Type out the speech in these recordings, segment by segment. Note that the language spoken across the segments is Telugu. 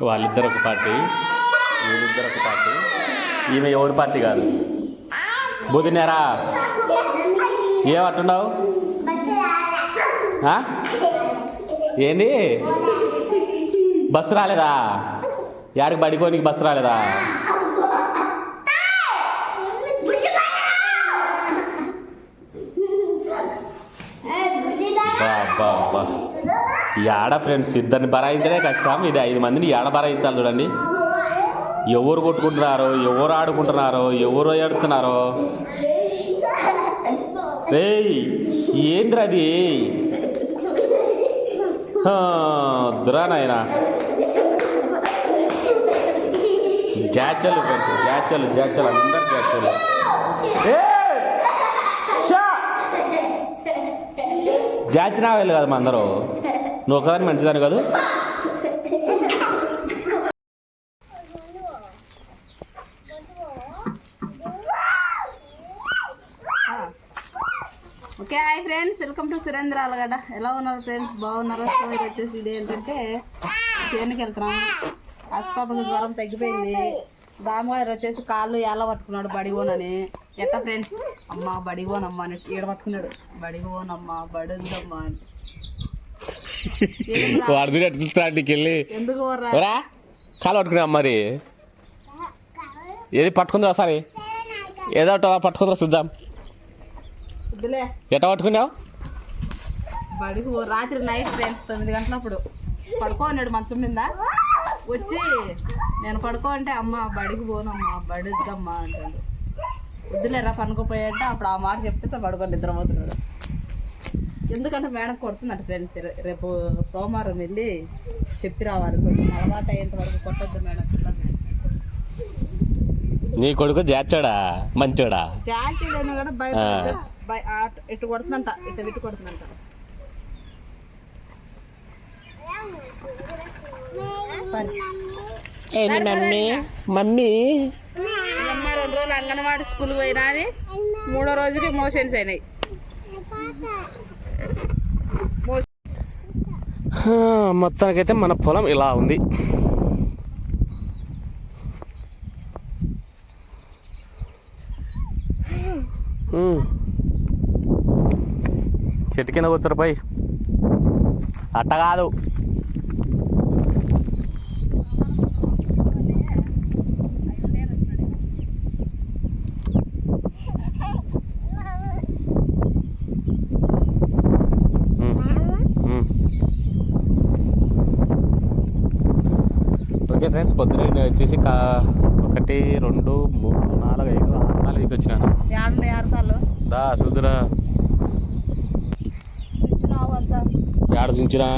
వాళ్ళిద్దరు ఒక పార్టీ వీళ్ళిద్దరు ఒక పార్టీ. ఈమె ఎవరి పార్టీ కాదు? బుదినారా ఏమంటున్నావు ఆ? ఏంది? బస్సు రాలేదా? యాడికి బడికోనికి బస్సు రాలేదా బా బా బా ఏడ ఫ్రెండ్స్ ఇద్దరిని బరాయించడే కష్టం ఇది ఐదు మందిని ఏడ బరాయించాలి చూడండి. ఎవరు కొట్టుకుంటున్నారో ఎవరు ఆడుకుంటున్నారో ఎవరు ఏడుతున్నారో రే ఏంద్ర అది? దురా నాయనా. జాచలు ఫ్రెండ్స్ జాచలు జాచలు అందరు జాచలు. ఏయ్! జాచినా వెళ్ళి కదా మందరూ అందరూ. నువ్వు ఒకసారి మంచిదాని కాదు. Okay hi friends. Welcome to Surendra Alagada ఎలా ఉన్నారు ఫ్రెండ్స్? బాగున్నారా? సో వచ్చేసి వీడియో ఏంటంటే చేనుకి వెళ్తున్నాం. అసపాపకి జ్వరం తగ్గిపోయింది. దామగాడు వచ్చేసి కాళ్ళు ఎలా పట్టుకున్నాడు బడిగోనని. ఎట్లా ఫ్రెండ్స్? అమ్మ బడిగోనమ్మ అని ఈడ పట్టుకున్నాడు? బడిగోనమ్మ బడుందమ్మా అని. వాడి ఎట్టుకుంటాడికి వెళ్ళి ఎందుకు వర్రా రా కాలు పట్టుకున్నా మరి. ఏది పట్టుకుందిరా ఒకసారి? ఏదో ఒకటి పట్టుకుందిరా చూద్దాం. ఎట్లా పట్టుకున్నావు? బడికి రాత్రి నైట్ ఫ్రెండ్స్ తొమ్మిది గంటలప్పుడు. పడుకోన్నాడు మంచం మీద. వచ్చి నేను పడుకో అంటే అమ్మ బడికి పోనమ్మా బడిద్దమ్మా అంటాడు. వద్దులేరా పనుకోపోయాయంటే అప్పుడు ఆ మాట చెప్తే పడుకొని నిద్రపోతున్నాడు. ఎందుకంటే మేడం కొడుతుందంట ఫ్రెండ్స్ రేపు సోమవారం వెళ్ళి చెప్పి రావాలి. కొంచెం అలవాటు అయ్యేంత వరకు కొట్టొద్దు మేడం నీ కొడుకు జాచాడా మంచోడా? బయట బయ- ఆ- ఇటు కొడుతుందంట ఇటు ఇటు కొడుతుందంట. ఏంది మమ్మీ? మమ్మీ? అమ్మ రెండు రోజులు అంగన్వాడి స్కూల్ పోయినాది మూడో రోజుకి మోషన్స్ అయినాయి. మొత్తానికైతే మన పొలం ఇలా ఉంది. చెట్టు కింద కూర్చోరు పోయి. అట్ట కాదు హ్మ్. హ్మ్. ఓకే ఫ్రెండ్స్ పొద్దున వచ్చేసి ఒకటి రెండు మూడు నాలుగు ఐదు ఆరు సార్లు దిగి వచ్చినాను. ఆరు సార్లు? దా అంతా ఏడ చుంచినా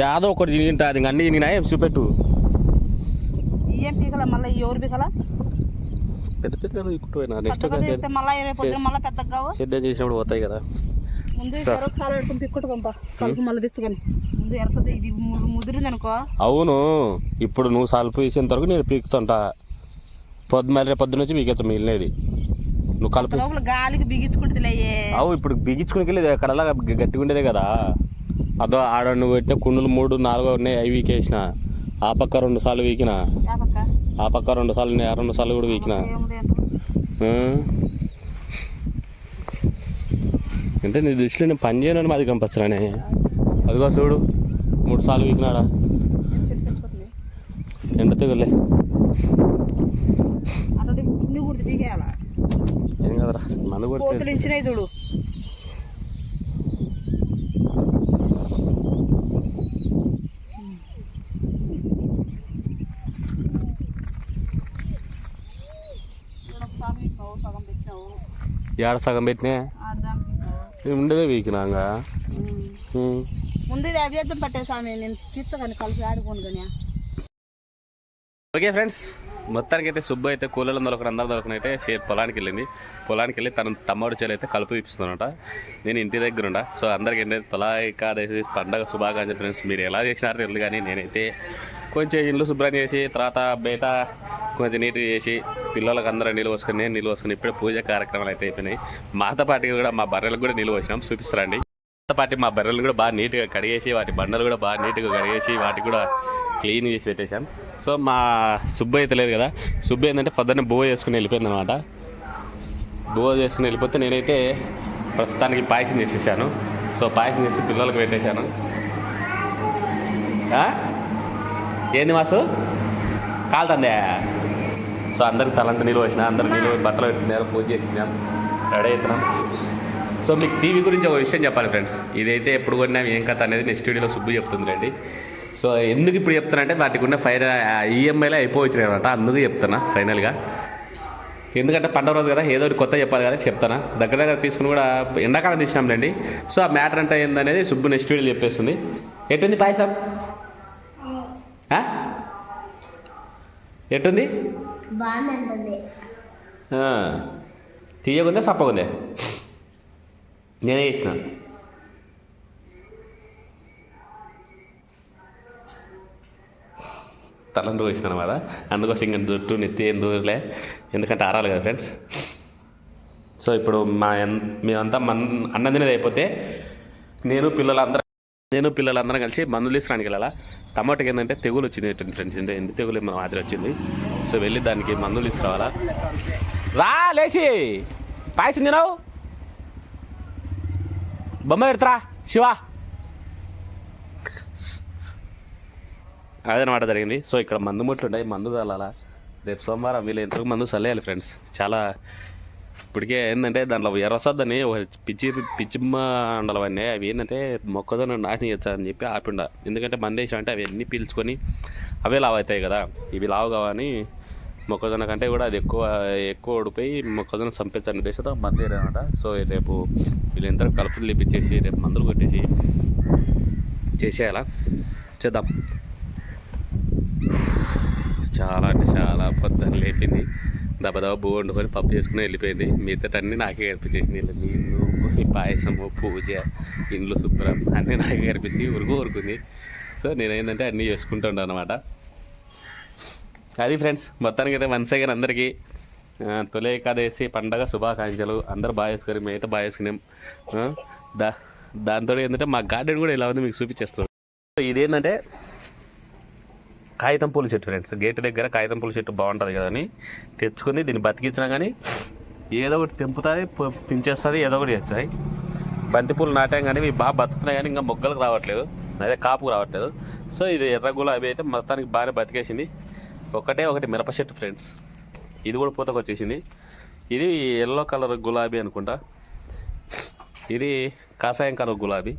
యాదో ఒకటి తింటా అది అన్ని నేను ఏం చూపెట్టు. ఇయ్యం పీకల మళ్ళీ ఎవరు పీకల? పెద్ద పెద్ద నెక్స్ట్ పెద్ద చేసినప్పుడు పోతాయి కదా. అవును. ఇప్పుడు నువ్వు సల్పు వేసేంత వరకు నేను పీకుతుంటా. పొద్దు మళ్ళీ రేపు పొద్దున నుంచి పీకేస్తా మిగిలినది. నువ్వు కలుపు. గాలికి బిగించుకుంటుంది అవు ఇప్పుడు బిగించుకుని వెళ్ళేది అక్కడలా గట్టిగా ఉండేదే కదా. అదో ఆడ నువ్వు పెట్టిన కుండలు మూడు నాలుగు ఉన్నాయి. అవి వీకేసిన ఆ పక్క రెండు సార్లు వీకిన ఆ పక్క? రెండు సార్లు ఉన్నాయి. ఆ రెండు సార్లు కూడా వీకిన? అంటే నీ దృష్టిలో నేను పని చేయను మాది కంపల్సరానే అదిగో చూడు మూడు సార్లు వీకినాడా. ఎండ తెగులే. ఏం కదరా మన కూడా చూడు. ఏడ సగం పెట్టినా ఉండేదే వీకినాగా. ముందు అభ్యర్థం పట్టే స్వామి నేను తీస్తా కానీ కలిసి ఆడుకోను కానీ. ఓకే ఫ్రెండ్స్ మొత్తానికి అయితే సుబ్బు అయితే కూలీలను దొరకని అందరు దొరకని అయితే పొలానికి వెళ్ళింది. పొలానికి వెళ్ళి తన తమ్ముడు చేలు అయితే కలుపు తీపిస్తున్నట నేను ఇంటి దగ్గర ఉండ. సో అందరికి ఏంటంటే తొలా ఏకాదశి పండగ శుభాకాంక్షలు ఫ్రెండ్స్. మీరు ఎలా చేసినారో తెలియదు కానీ నేనైతే కొంచెం ఇల్లు శుభ్రం చేసి తర్వాత బయట కొంచెం నీట్గా చేసి పిల్లలకు అందరూ నీళ్ళు పోసుకొని నేను నీళ్ళు ఇప్పుడే పూజ కార్యక్రమాలు అయితే అయిపోయినాయి. మాతో పాటికి కూడా మా బర్రెలకు కూడా నిలువ వచ్చినాం చూపిస్తారండి. మాతో పాటి మా బర్రెలు కూడా బాగా నీట్గా కడిగేసి వాటి బండలు కూడా బాగా నీట్గా కడిగేసి వాటికి కూడా క్లీన్ చేసి పెట్టేశాం. సో మా సుబ్బు అయితే లేదు కదా. సుబ్బు ఏంటంటే పొద్దున్నే బువ్వ చేసుకుని వెళ్ళిపోయింది అనమాట బువ్వ చేసుకుని వెళ్ళిపోతే నేనైతే ప్రస్తుతానికి పాయసం చేసేసాను. సో పాయసం చేసి పిల్లలకు పెట్టేశాను. ఆ? ఏంది మాసు? కాలుతుందే? సో అందరికి తలంత నీళ్ళు వచ్చిన అందరు నీళ్ళు బట్టలు పెట్టినారు పూజ చేసినాం. రెడీ అవుతున్నాం. సో మీకు టీవీ గురించి ఒక విషయం చెప్పాలి ఫ్రెండ్స్. ఇదైతే ఎప్పుడు కొన్నాం ఏం కథ అనేది నెక్స్ట్ వీడియోలో సుబ్బు చెప్తుంది రండి. సో ఎందుకు ఇప్పుడు చెప్తానంటే వాటికి ఉన్న ఫైన ఈఎంఐలో అయిపోవచ్చినాయి అనమాట అందుకు చెప్తున్నా ఫైనల్గా. ఎందుకంటే పండుగ రోజు కదా ఏదో ఒకటి కొత్త చెప్పాలి కదా చెప్తానా దగ్గర దగ్గర తీసుకుని కూడా ఎండాకాలం తీసినాంలేండి సో ఆ మ్యాటర్ అంటే ఏందనేది సుబ్బు నెక్స్ట్ వీడియో చెప్పేస్తుంది. ఎటుంది పాయసం? ఆ. తీయకుందే సప్పకుందే? నేనే చేసిన. తలంటూ వేసినాను కదా అందుకోసం ఇంకా జుట్టు నెత్తి ఏం దూరలే. ఎందుకంటే ఆరాలి కదా ఫ్రెండ్స్. సో ఇప్పుడు మా మేమంతా మన్ అన్నం తినేది అయిపోతే నేను పిల్లలందరూ నేను పిల్లలందరం కలిసి మందులు తీసుకురానికి వెళ్ళాలా టమాటాకి ఏంటంటే తెగులు వచ్చింది ఫ్రెండ్స్ అంటే ఎందుకు తెగులు మన మాదిరి వచ్చింది. సో వెళ్ళి దానికి మందులు తీసుకురావాలా? రా లేచి! పాయసం తినవు? బొమ్మ పెడతారా? శివ! అదనమాట జరిగింది. సో ఇక్కడ మందు ముట్లు ఉన్నాయి మందు చల్లాలా. రేపు సోమవారం వీళ్ళు ఎంతకు మందు చల్లేయాలి ఫ్రెండ్స్. చాలా ఇప్పటికే ఏంటంటే దాంట్లో ఎర్రసద్దని పిచ్చి పిచ్చిమ్మ ఉండలవన్నీ అవి ఏంటంటే మొక్కజొన్న నాశనం చేయొచ్చా అని చెప్పి ఆపిండ. ఎందుకంటే మందేశం అంటే అవి అన్నీ పీల్చుకొని అవే లావు అవుతాయి కదా. ఇవి లావు కావని మొక్కజొన్న కంటే కూడా అది ఎక్కువ ఎక్కువ ఓడిపోయి మొక్కజొన్న చంపించని ఉద్దేశంతో మంది అనమాట సో రేపు వీళ్ళిద్దరూ కలుపులు లేపించేసి రేపు మందులు కొట్టేసి చేసేయాలా? చేద్దాం. చాలా అంటే చాలా పొద్దున్న లేపింది. దబదబ బూ వండుకొని పప్పు చేసుకుని వెళ్ళిపోయింది. మిగతా అన్నీ నాకే కనిపించేసింది ఇలా నీళ్ళు ఈ పాయసము పూజ ఇండ్లు శుభ్రం అన్నీ నాకే కనిపించి ఉరుకు ఉరుకుంది సో నేనేంటంటే అన్నీ చేసుకుంటుంటాను అనమాట అది ఫ్రెండ్స్ మొత్తానికి అయితే వన్స్ అగైన్ అందరికీ తొలి ఏకాదశి పండగ శుభాకాంక్షలు. అందరూ బాగా చేసుకొని మేమైతే బాగా చేసుకున్నాం దా దాంతో ఏంటంటే మా గార్డెన్ కూడా ఇలా ఉంది మీకు చూపించేస్తాం సో ఇదేంటంటే కాగితం పూల చెట్టు ఫ్రెండ్స్ గేట్ దగ్గర కాగితం పూల చెట్టు బాగుంటుంది కదా అని దీన్ని బతికించినా కానీ ఏదో ఒకటి తెంపుతుంది ప- పించేస్తుంది ఏదో ఒకటి చేస్తాయి బంతిపూలు నాటాం కానీ ఇవి బాగా బతుకుతున్నాయి కానీ ఇంకా మొగ్గలకు రావట్లేదు. అదే కాపుకు రావట్లేదు. సో ఇది ఎర్ర గులాబీ అయితే మొత్తానికి బాగానే బతికేసింది. ఒకటే ఒకటి మిరప చెట్టు ఫ్రెండ్స్ ఇది కూడా పూతకు వచ్చేసింది. ఇది ఎల్లో కలర్ గులాబీ అనుకుంటా. ఇది కాషాయం కలర్ గులాబీ.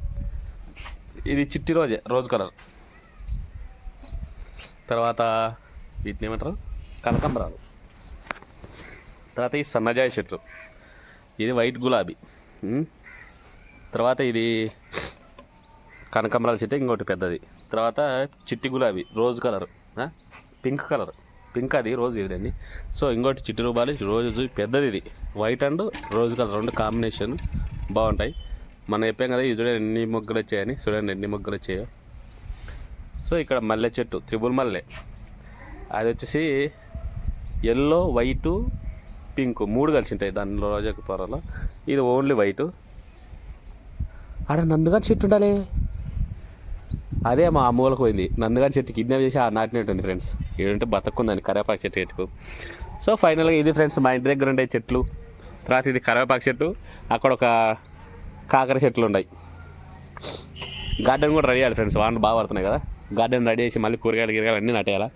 ఇది చిట్టి రోజే రోజ్ కలర్. తర్వాత వీటిని ఏమంటారు కనకాంబరాలు. తర్వాత ఈ సన్నజాయి చెట్టు ఇది వైట్ గులాబీ. తర్వాత ఇది కనకంబరాల చెట్టు ఇంకోటి పెద్దది. తర్వాత చిట్టి గులాబీ rose colour. Pink colour. Pink అది రోజు ఇదండి సో ఇంకోటి చిట్టి రూపాయలు రోజు పెద్దది ఇది. వైట్ అండ్ రోజ్ కలర్ రెండు కాంబినేషన్ బాగుంటాయి. మనం చెప్పాం కదా ఇది చూడండి ఎన్ని మొగ్గలు వచ్చాయని. చూడండి ఎన్ని మొగ్గలు వచ్చాయో. సో ఇక్కడ మల్లె చెట్టు త్రిబుల్ మల్లె. అది వచ్చేసి ఎల్లో వైటు పింక్ మూడు కలిసి ఉంటాయి దానిలో రోజా పొరలో ఇది ఓన్లీ వైటు ఆడ నందుగారి చెట్టు ఉండాలి. అదే మా మూలకు పోయింది. నందుగారి చెట్టు కిడ్నాప్ చేసి ఆ నాటినట్టుంది ఫ్రెండ్స్ ఏంటంటే బతకుందని కరివేపాకు చెట్టు చెట్టుకు సో ఫైనల్గా ఇది ఫ్రెండ్స్ మా ఇంటి దగ్గర ఉండే చెట్లు. తర్వాత ఇది కరివేపాకు చెట్టు. అక్కడ ఒక కాకర చెట్లు ఉన్నాయి. గార్డెన్ కూడా రెడీ అయ్యాలి ఫ్రెండ్స్ వానలు బాగా పడుతున్నాయి కదా. గార్డెన్ రెడీ చేసి మళ్ళీ కూరగాయలు గిరగాయలు అన్నీ నాటేయాలా?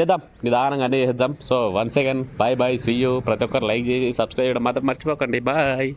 చేద్దాం. నిదానంగా అన్నీ చేద్దాం. So one second bye bye see you. ప్రతి ఒక్కరు లైక్ చేసి సబ్స్క్రైబ్ చేయడం మాత్రం మర్చిపోకండి. బాయ్.